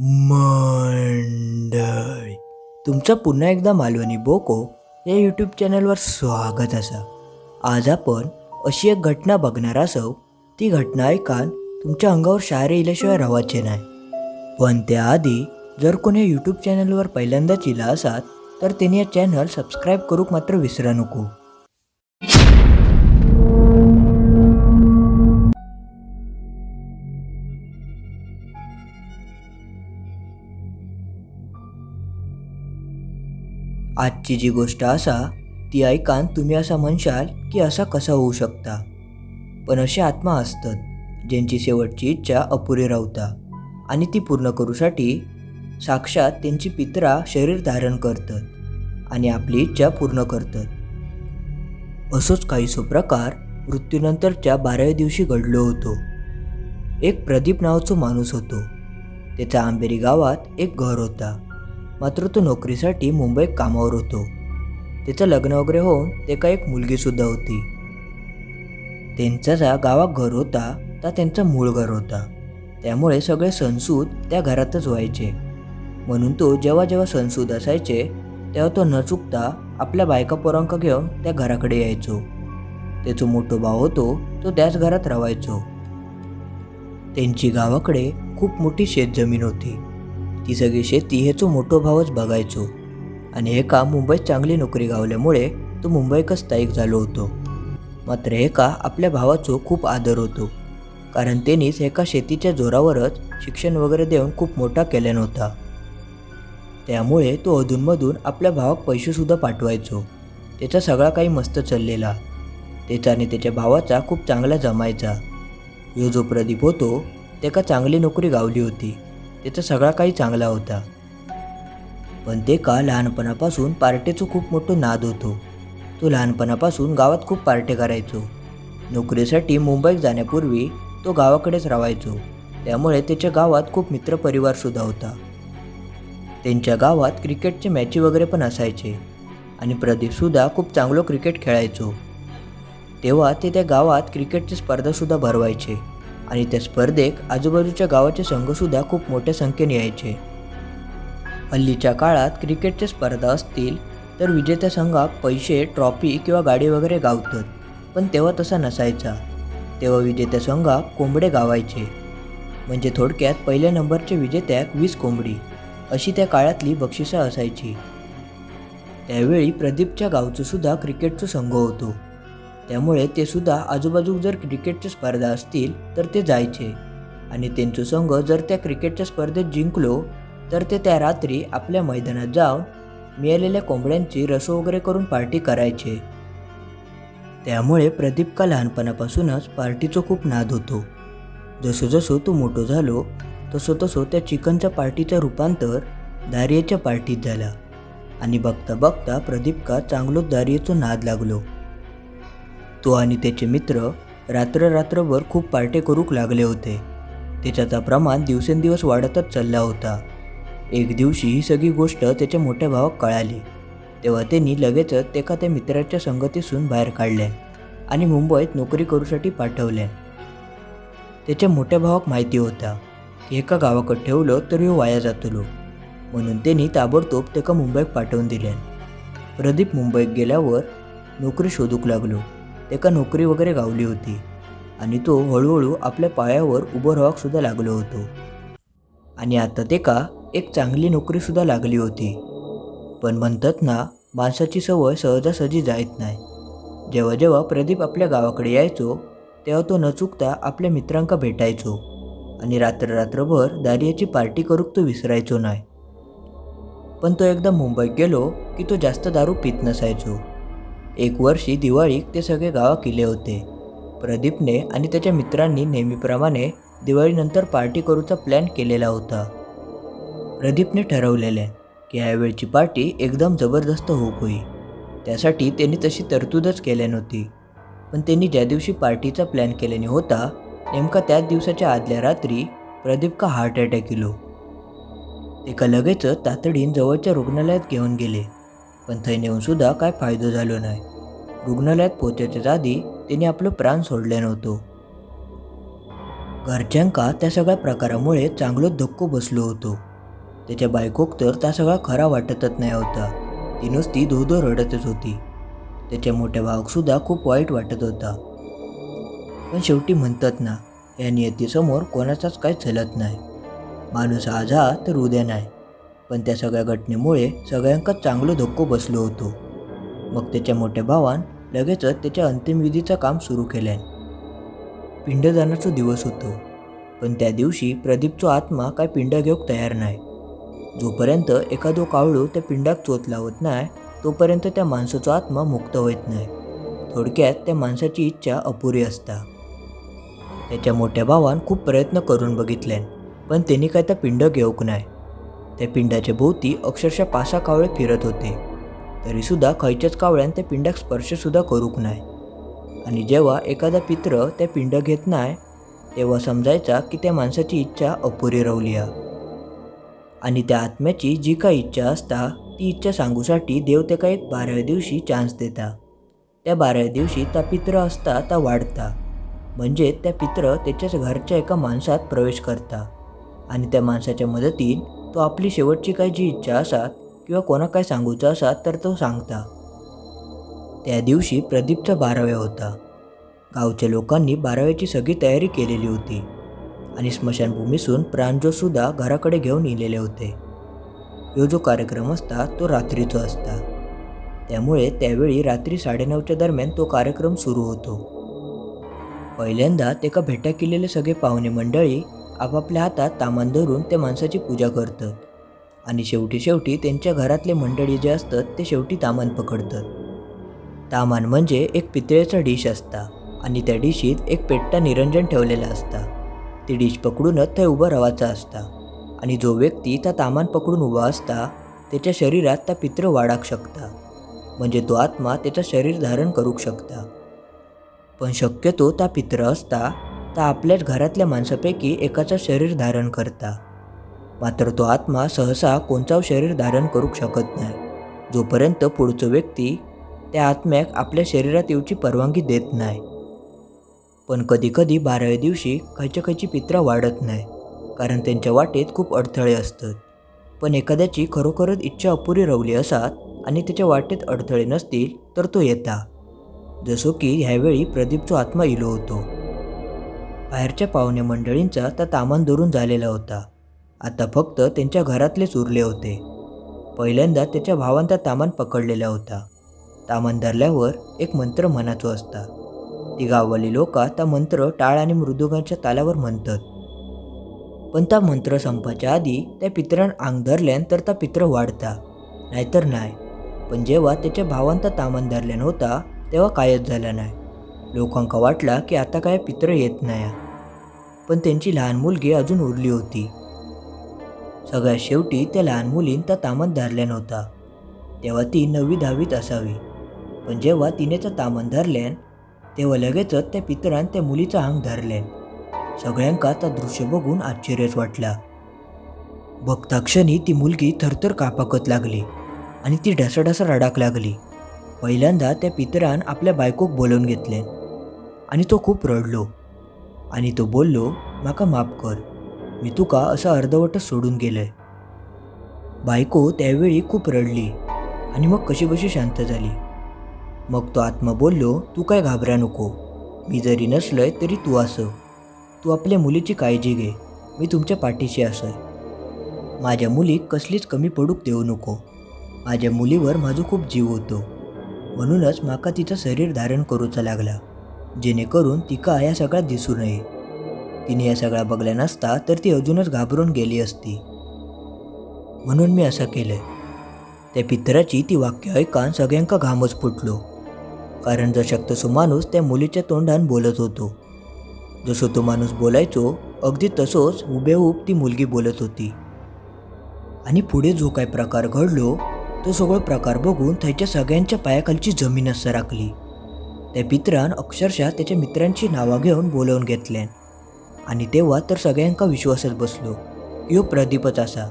मंडळी. तुमचं पुन्हा एकदा मालवणी बोको या यूट्यूब चॅनलवर स्वागत असा. आज आपण अशी एक घटना बघणार असो. ती घटना ऐकान तुमच्या अंगावर शारे इल्याशिवाय राहायचे नाही. पण त्याआधी जर कोणी यूट्यूब चॅनलवर पहिल्यांदाच इला असात तर त्यांनी या चॅनल सबस्क्राईब करूक मात्र विसरा नको. आजची जी गोष्ट असा ती ऐकान तुम्ही असा म्हणशाल की असा कसा होऊ शकता. पण असे आत्मा असतात ज्यांची शेवटची इच्छा अपुरी रावता आणि ती पूर्ण करूसाठी साक्षात त्यांची पित्रा शरीर धारण करतात आणि आपली इच्छा पूर्ण करतात. असोच काहीसो प्रकार मृत्यूनंतरच्या बाराव्या दिवशी घडलो होतो. एक प्रदीप नावाचा माणूस होतो. त्याचा आंबेरी गावात एक घर होता. मात्र तो नोकरीसाठी मुंबईत कामावर होतो. त्याचं लग्न वगैरे होऊन त्याका एक मुलगीसुद्धा होती. त्यांचा जा गावात घर होता तर त्यांचा मूळ घर होता. त्यामुळे सगळे सणसूद त्या घरातच व्हायचे. म्हणून तो जेव्हा जेव्हा सणसूद असायचे तेव्हा तो न चुकता आपल्या बायका पोरांका घेऊन त्या घराकडे यायचो. त्याचो मोठो भाव होतो तो त्याच घरात राहायचो त्यांची गावाकडे खूप मोठी शेतजमीन होती. ती सगळी शेती हेचो मोठो भावच बघायचो. आणि हे मुंबईत चांगली नोकरी गावल्यामुळे तो मुंबईकच स्थायिक झालो होतो. मात्र एका आपल्या भावाचो खूप आदर होतो. कारण त्यांनीच एका शेतीच्या जोरावरच शिक्षण वगैरे देऊन खूप मोठा केला नव्हता त्यामुळे तो अधूनमधून आपल्या भावाक पैसेसुद्धा पाठवायचो. त्याचा सगळा काही मस्त चाललेला. त्याचा आणि त्याच्या भावाचा खूप चांगला जमायचा. ह्यो जो प्रदीप होतो त्याका चांगली नोकरी गावली होती. त्याचा सगळा काही चांगला होता. पण ते का लहानपणापासून पार्टीचं खूप मोठं नाद होतो. तो लहानपणापासून गावात खूप पार्टे करायचो. नोकरीसाठी मुंबईत जाण्यापूर्वी तो गावाकडेच राहायचो. त्यामुळे त्याच्या गावात खूप मित्रपरिवारसुद्धा होता. त्यांच्या गावात क्रिकेटचे मॅची वगैरे पण असायचे. आणि प्रदीपसुद्धा खूप चांगलं क्रिकेट खेळायचो. तेव्हा ते त्या गावात क्रिकेटची स्पर्धासुद्धा भरवायचे. आणि त्या स्पर्धेक आजूबाजूच्या गावाचे संघसुद्धा खूप मोठ्या संख्येने यायचे. हल्लीच्या काळात क्रिकेटच्या स्पर्धा असतील तर विजेत्या संघाक पैसे ट्रॉफी किंवा गाडी वगैरे गावतात पण तेव्हा तसा नसायचा. तेव्हा विजेत्या संघाक कोंबडे गावायचे. म्हणजे थोडक्यात पहिल्या नंबरच्या विजेत्याक वीस कोंबडी अशी त्या काळातली बक्षिसं असायची. त्यावेळी प्रदीपच्या गावचं सुद्धा क्रिकेटचं संघ होतो. त्यामुळे ते सुद्धा आजूबाजूक जर क्रिकेटच्या स्पर्धा असतील तर ते जायचे. आणि त्यांचं संघ जर त्या क्रिकेटच्या स्पर्धेत जिंकलो तर ते त्या रात्री आपल्या मैदानात जाऊन मिळालेल्या कोंबड्यांची रसो वगैरे करून पार्टी करायचे. त्यामुळे प्रदीप का लहानपणापासूनच पार्टीचं खूप नाद होतो. जसं जसं तो मोठो झालो तसं तसं त्या चिकनच्या पार्टीचं रूपांतर दारियाच्या पार्टीत झाला. आणि बघता बघता प्रदीपका चांगलोच दारियेचं नाद लागलो. तो आणि त्याचे मित्र रात्र रात्रभर खूप पार्टे करूक लागले होते. त्याच्याचा प्रमाण दिवसेंदिवस वाढतच चालला होता. एक दिवशी ही सगळी गोष्ट त्याच्या मोठ्या भावाक कळाली. तेव्हा त्यांनी लगेचच एका त्या मित्राच्या संगतीसून बाहेर काढले आणि मुंबईत नोकरी करूसाठी पाठवले. त्याच्या मोठ्या भावाक माहिती होता की एका गावाकडे ठेवलं तर ह्यो वाया जातलो. म्हणून त्यांनी ताबडतोब त्याका मुंबईत पाठवून दिल्यान प्रदीप मुंबईत गेल्यावर नोकरी शोधूक लागलो. त्याका नोकरी वगैरे गावली होती. आणि तो हळूहळू आपल्या पायावर उभं राहाकसुद्धा लागलो होतो. आणि आता ते का एक चांगली नोकरीसुद्धा लागली होती. पण म्हणतात ना माणसाची सवय सहजासहजी जायत नाही. जेव्हा जेव्हा प्रदीप आपल्या गावाकडे यायचो तेव्हा तो न चुकता आपल्या मित्रांका भेटायचो. आणि रात्र रात्रभर दारियाची पार्टी करूक तो विसरायचो नाही. पण तो एकदा मुंबईत गेलो की तो जास्त दारू पित नसायचो. एक वर्षी दिवाळीत ते सगळे गावा केले होते. प्रदीपने आणि त्याच्या मित्रांनी नेहमीप्रमाणे दिवाळीनंतर पार्टी करूचा प्लॅन केलेला होता. प्रदीपने ठरवलेले की यावेळची पार्टी एकदम जबरदस्त होक होई. त्यासाठी त्यांनी तशी तरतूदच केल्या नव्हती. पण त्यांनी ज्या दिवशी पार्टीचा प्लॅन केल्याने होता नेमका त्याच दिवसाच्या आदल्या रात्री प्रदीप का हार्ट अटॅक येलो एका लगेच तातडीन जवळच्या रुग्णालयात घेऊन गेले. पण थंय नेऊनसुद्धा काय फायदा झालो नाही. रुग्णालयात पोहोचायच्या आधी तिने आपलं प्राण सोडले नव्हतो. घरच्यांका त्या सगळ्या प्रकारामुळे चांगलं धक्को बसलो होतो. त्याच्या बायकोक तर त्या सगळा खरा वाटतच नाही होता. ती नुसती धोधो रडतच होती. त्याच्या मोठ्या भावाकसुद्धा खूप वाईट वाटत होता. पण शेवटी म्हणतात ना या नियतीसमोर कोणाचाच काही चलत नाही. माणूस आज हा तर उद्या नाही. पण त्या सगळ्या घटनेमुळे सगळ्यांका चांगलं धक्को बसलो होतो. मग त्याच्या मोठ्या भावान लगेचच त्याच्या अंतिमविधीचं काम सुरू केलं पिंडदानाचा दिवस होतो पण त्या दिवशी प्रदीपचा आत्मा काय पिंड घेऊक तयार नाही जोपर्यंत एखादो कावळू त्या पिंडाक चोत लावत नाही तोपर्यंत त्या माणसाचा आत्मा मुक्त होत नाही थोडक्यात त्या माणसाची इच्छा अपुरी असता. त्याच्या मोठ्या भावान खूप प्रयत्न करून बघितल्यान पण त्यांनी काय त्या पिंड घेऊक नाही त्या पिंडाच्या भोवती अक्षरशः पासा कावळे फिरत होते. तरीसुद्धा खयच्याच कावळ्यान त्या पिंडाक स्पर्शसुद्धा करूक नाही आणि जेव्हा एखादा पित्र त्या पिंड घेत नाही तेव्हा समजायचा की त्या माणसाची इच्छा अपुरी रावली हा. आणि त्या आत्म्याची जी काही इच्छा असता ती इच्छा सांगूसाठी देव त्याका एक बाराव्या दिवशी चान्स देता. त्या बाराव्या दिवशी त्या पित्र असता ता वाढता. म्हणजे त्या पित्र त्याच्याच घरच्या एका माणसात प्रवेश करता. आणि त्या माणसाच्या मदतीन तो आपली शेवटची काही जी इच्छा असात किंवा कोणा काय सांगूचा असात तर तो सांगता. त्या दिवशी प्रदीपचा बाराव्या होता. गावच्या लोकांनी बाराव्याची सगळी तयारी केलेली होती आणि स्मशानभूमीसून प्राणजोसुद्धा घराकडे घेऊन येलेले होते. यो जो कार्यक्रम असता तो रात्रीचा असता. त्यामुळे त्यावेळी रात्री साडेनऊच्या दरम्यान तो कार्यक्रम सुरू होतो. पहिल्यांदा तेका भेटा केलेले सगळे पाहुणे मंडळी आपापल्या हातात तामान धरून त्या माणसाची पूजा करतात आणि शेवटी शेवटी त्यांच्या घरातले मंडळी जे असतात ते शेवटी तामान पकडतात तामान म्हणजे एक पितळेचा डिश असता आणि त्या डिशीत एक पेट्टा निरंजन ठेवलेला असता. ती डिश पकडूनच थंय उभं राहायचा असता. आणि जो व्यक्ती त्या तामान पकडून उभा असता त्याच्या शरीरात त्या पित्र वाढाक शकता. म्हणजे तो आत्मा त्याचं शरीर धारण करू शकता. पण शक्यतो त्या पित्र असता तर आपल्याच घरातल्या माणसापैकी एकाचं शरीर धारण करता. मात्र तो आत्मा सहसा कोणचाव शरीर धारण करू शकत नाही. जोपर्यंत पुढचं व्यक्ती त्या आत्म्याक आपल्या शरीरात येऊची परवानगी देत नाही. पण कधीकधी बाराव्या दिवशी खयच्या खयची पित्रा वाढत नाही कारण त्यांच्या वाटेत खूप अडथळे असतात. पण एखाद्याची खरोखरच इच्छा अपुरी रवली असात आणि त्याच्या वाटेत अडथळे नसतील तर तो येता. जसो की ह्यावेळी प्रदीपचो आत्मा इलो होतो. बाहेरच्या पाहुणे मंडळींचा त्या तामान दुरून झालेला होता. आता फक्त त्यांच्या घरातलेच उरले होते. पहिल्यांदा त्याच्या भावांचा तामान पकडलेला होता. तामान धरल्यावर एक मंत्र म्हणाचो असता ती गाववाली लोका त्या मंत्र टाळ आणि मृदुगांच्या तालावर म्हणतात. पण त्या मंत्र संपाच्या आधी त्या पित्रान आंग धरल्यान तर त्या पित्र वाढता. नाहीतर नाही. पण जेव्हा त्याच्या भावांचा तामान धरल्यान होता तेव्हा कायच झाला नाही. लोकांका वाटला की आता काय पित्र येत नाही पण त्यांची लहान मुलगी अजून उरली होती. सगळ्यात शेवटी त्या लहान मुलीन त्या तामन धरल्यान नव्हता. तेव्हा ती नववी दहावीत असावी. पण जेव्हा तिने त्या तामन धरल्यान तेव्हा लगेचच त्या पितरान त्या मुलीचा अंग धरल्यान सगळ्यांका त्या दृश्य बघून आश्चर्यच वाटला. बघता क्षणी ती मुलगी थरथर कापाकत लागली आणि ती ढसाढसा रडाक लागली. पहिल्यांदा त्या पितरान आपल्या बायकोक बोलवून घेतल्यान आणि तो खूप रडलो. आणि तो बोललो माका माफ कर. मी तुका असं अर्धवटच सोडून गेलंय बायको त्यावेळी खूप रडली आणि मग कशी बशी शांत झाली. मग तो आत्मा बोललो तू काय घाबरा नको. मी जरी नसलोय तरी तू असं. तू आपल्या मुलीची काळजी घे. मी तुमच्या पाठीशी असय माझ्या मुलीक कसलीच कमी पडूक देऊ नको. माझ्या मुलीवर माझं खूप जीव होतो. म्हणूनच माका तिचं शरीर धारण करूचा लागला. जेणेकरून तिका या सगळ्यात दिसू नये. तिने या सगळ्या बघल्या नसता तर ती अजूनच घाबरून गेली असती. म्हणून मी असं केलंय त्या पित्राची ती वाक्य ऐकान सगळ्यांका घामच फुटलो. कारण जशक तसो माणूस त्या मुलीच्या तोंडान बोलत होतो. जसो तो माणूस बोलायचो अगदी तसोच हुबेहूब ती मुलगी बोलत होती. आणि पुढे जो काय प्रकार घडलो तो सगळो प्रकार बघून त्याच्या सगळ्यांच्या पायाखालची जमीनच सरकली त्या पित्रान अक्षरशः त्याच्या मित्रांची नावं घेऊन बोलवून घेतल्यान आणि तेव्हा तर सगळ्यांका विश्वासच बसलो. यो प्रदीपच असा.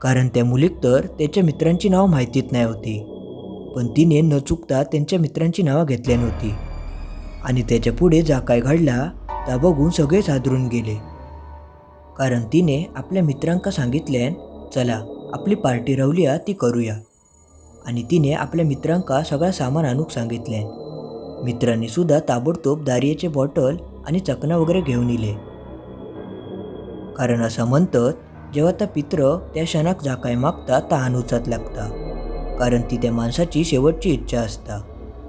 कारण त्या मुलीक तर त्याच्या मित्रांची नावं माहितीच नाही होती. पण तिने न चुकता त्यांच्या मित्रांची नावं घेतल्या नव्हती. आणि त्याच्या पुढे जा काय घडला त्या बघून सगळेच हादरून गेले. कारण तिने आपल्या मित्रांका सांगितल्यान चला आपली पार्टी रावल्या ती करूया. आणि तिने आपल्या मित्रांका सगळं सामान आणूक सांगितल्यान मित्रांनी सुद्धा ताबडतोब दारियेचे बॉटल आणि चकना वगैरे घेऊन इले. कारण असं म्हणतात जेव्हा त्या पित्र त्या क्षणाक जाकाय मागता तहान आणूचाच लागता. कारण ती त्या माणसाची शेवटची इच्छा असता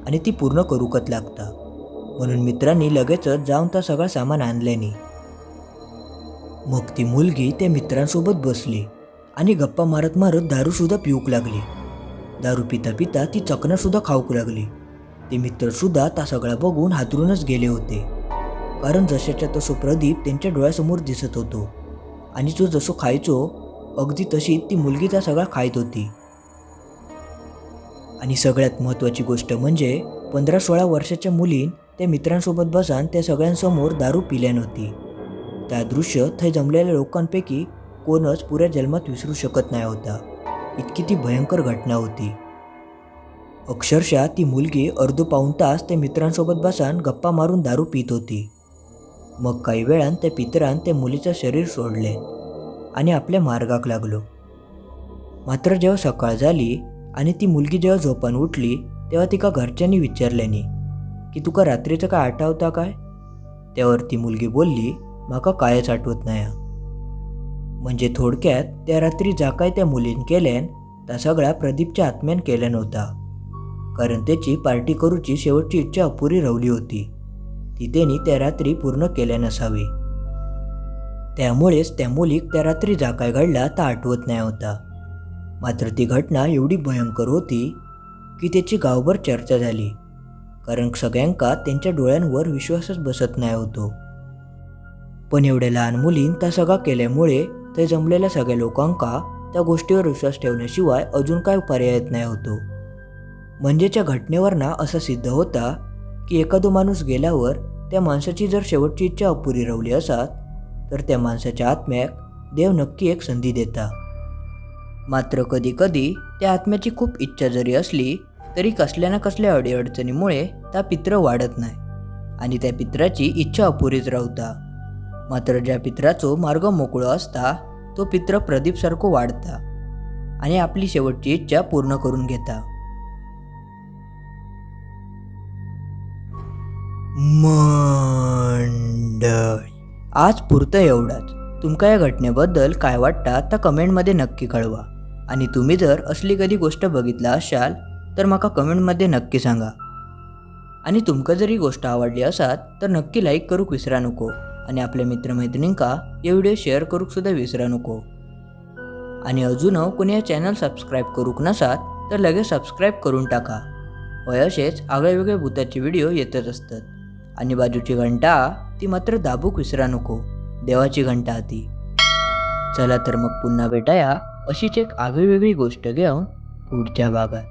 आणि ती पूर्ण करूकच लागता. म्हणून मित्रांनी लगेचच जाऊन त्या सगळं सामान आणल्यानी मग ती मुलगी त्या मित्रांसोबत बसली आणि गप्पा मारत मारत दारूसुद्धा पिऊक लागली. दारू पिता पिता ती चकनासुद्धा खाऊक लागली. ते मित्रसुद्धा त्या सगळा बघून हादरूनच गेले होते. कारण जशाच्या तसो प्रदीप त्यांच्या डोळ्यासमोर दिसत होतो. आणि तो जसो खायचो अगदी तशी ती मुलगी त्या सगळा खायत होती. आणि सगळ्यात महत्त्वाची गोष्ट म्हणजे पंधरा सोळा वर्षाच्या मुलीन त्या मित्रांसोबत बसान त्या सगळ्यांसमोर दारू पिल्या नव्हती त्या दृश्य थंय जमलेल्या लोकांपैकी कोणच पुऱ्या जन्मात विसरू शकत नाही होता. इतकी ती भयंकर घटना होती. अक्षरशः ती मुलगी अर्ध पाऊण तास त्या मित्रांसोबत बसान गप्पा मारून दारू पित होती. मग काही वेळान त्या पितरान त्या मुलीचं शरीर सोडले आणि आपल्या मार्गाक लागलो. मात्र जेव्हा सकाळ झाली आणि ती मुलगी जेव्हा झोपान उठली तेव्हा तिका घरच्यांनी विचारल्यानी की तुका रात्रीचं काय आठवता काय? त्यावर ती मुलगी बोलली माका कायच आठवत नाही म्हणजे थोडक्यात त्या रात्री जा काय त्या मुलीन केल्यान त्या सगळा प्रदीपच्या आत्म्यान केल्या नव्हता कारण त्याची पार्टी करूची शेवटची इच्छा अपुरी राहिली होती. ती त्यांनी त्या रात्री पूर्ण केल्या नसावी त्यामुळेच त्या मुलीक त्या रात्री जा काय घडला ता आठवत नाही होता. मात्र ती घटना एवढी भयंकर होती की त्याची गावभर चर्चा झाली. कारण सगळ्यांका त्यांच्या डोळ्यांवर विश्वासच बसत नाही होतो. पण एवढ्या लहान मुलीन त्या सगळा केल्यामुळे ते जमलेल्या सगळ्या लोकांका त्या गोष्टीवर विश्वास ठेवण्याशिवाय अजून काय पर्याय नाही होतो. म्हणजेच्या घटनेवर ना असं सिद्ध होता की एखादो माणूस गेल्यावर त्या माणसाची जर शेवटची इच्छा अपुरी रावली असात तर त्या माणसाच्या आत्म्याक देव नक्की एक संधी देता. मात्र कधी कधी त्या आत्म्याची खूप इच्छा जरी असली तरी कसल्या ना कसल्या अडीअडचणीमुळे त्या पित्र वाढत नाही आणि त्या पित्राची इच्छा अपुरीच राहता मात्र ज्या पित्राचो मार्ग मोकळो असता तो पित्र प्रदीपसारखो वाढता आणि आपली शेवटची इच्छा पूर्ण करून घेता. मंडळ आज पुरतं एवढाच. तुमका या घटनेबद्दल काय वाटतं तर कमेंटमध्ये नक्की कळवा. आणि तुम्ही जर असली कधी गोष्ट बघितला असाल तर माका कमेंटमध्ये नक्की सांगा. आणि तुमका जर ही गोष्ट आवडली असात तर नक्की लाईक करूक विसरा नको. आणि आपल्या मित्रमैत्रिणींका हे व्हिडिओ शेअर करूक सुद्धा विसरा नको. आणि अजून कोणी या चॅनल सबस्क्राईब करूक नसात तर लगेच सबस्क्राईब करून टाका. वय असेच आगळे वेगळे भूताचे व्हिडिओ येतच असतात. आणि बाजूची घंटा ती मात्र दाबूक विसरा नको. देवाची घंटा ती. चला तर मग पुन्हा भेटाया अशीच एक आगळी वेगळी गोष्ट घेऊन पुढच्या भागात.